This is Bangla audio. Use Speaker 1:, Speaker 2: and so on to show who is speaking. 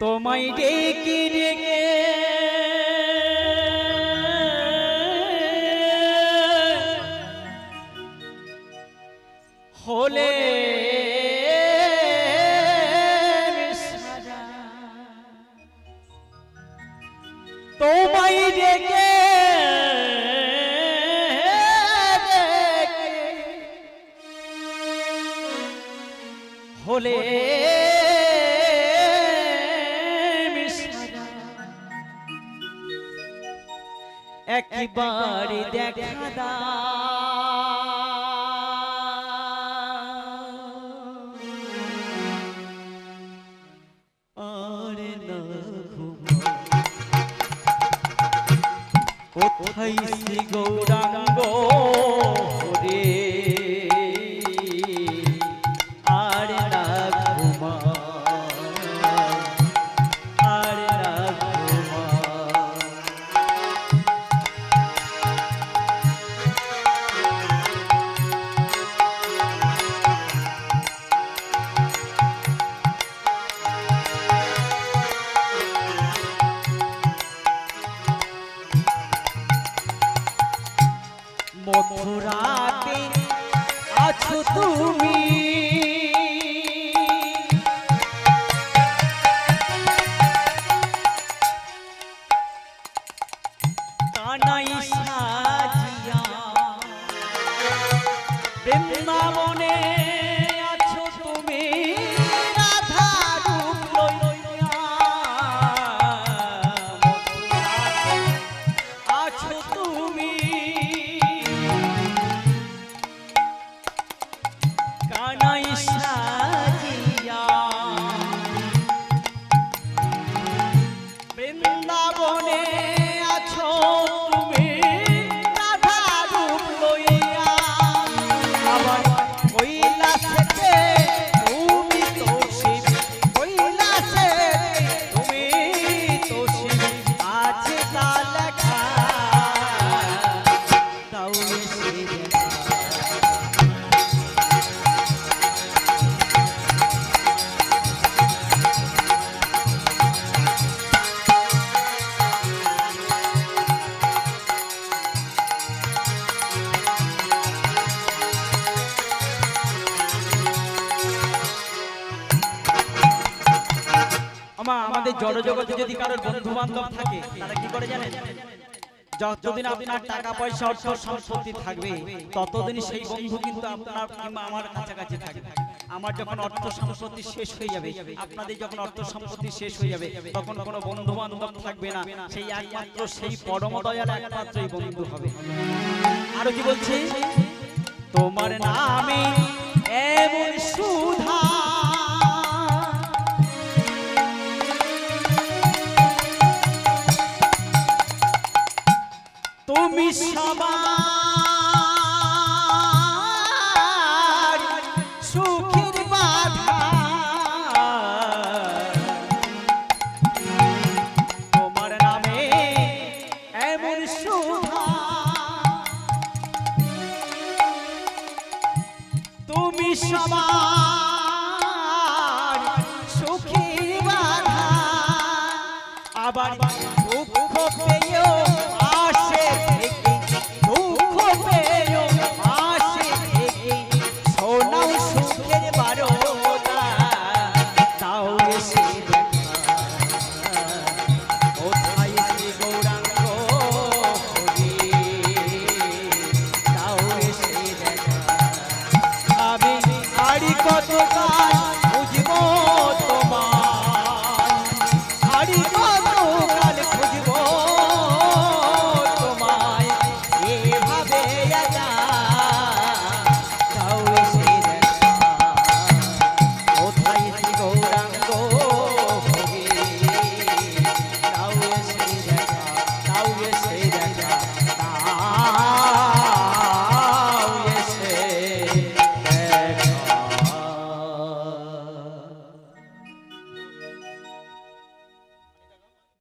Speaker 1: তোমায় ডেকে ডেকে হলে। তোমায় ডেকে হলে একবার দেখা দাও আর না ঘুমাও। কোথায় শ্রী গৌরাঙ্গ মথুরাতে আছো তুমি। কানাই সাজিয়া বৃন্দাবনে আমাদের জড়জগতে যদি কারোর বন্ধু বান্ধব থাকে তারা কি করে জানেন? যতদিন আপনার টাকা পয়সা অর্থ সম্পত্তি থাকবে ততদিন সেই বন্ধু কিন্তু আপনার কিংবা আমার কাছাকাছি থাকবে। আমার যখন অর্থ সম্পত্তি শেষ হয়ে যাবে আপনাদের যখন অর্থ সম্পত্তি শেষ হয়ে যাবে তখন কোনো বন্ধু বান্ধব থাকবে না সেই একমাত্র সেই পরম দয়াল একমাত্রই বন্ধু হবে। আরও কি বলছি? তোমার নামে তুমি সবার সুখের তোমার নামে এমন সুধা। তুমি সবার সুখের বাধা। আবার দুঃখ পেয়েও প্রকাশ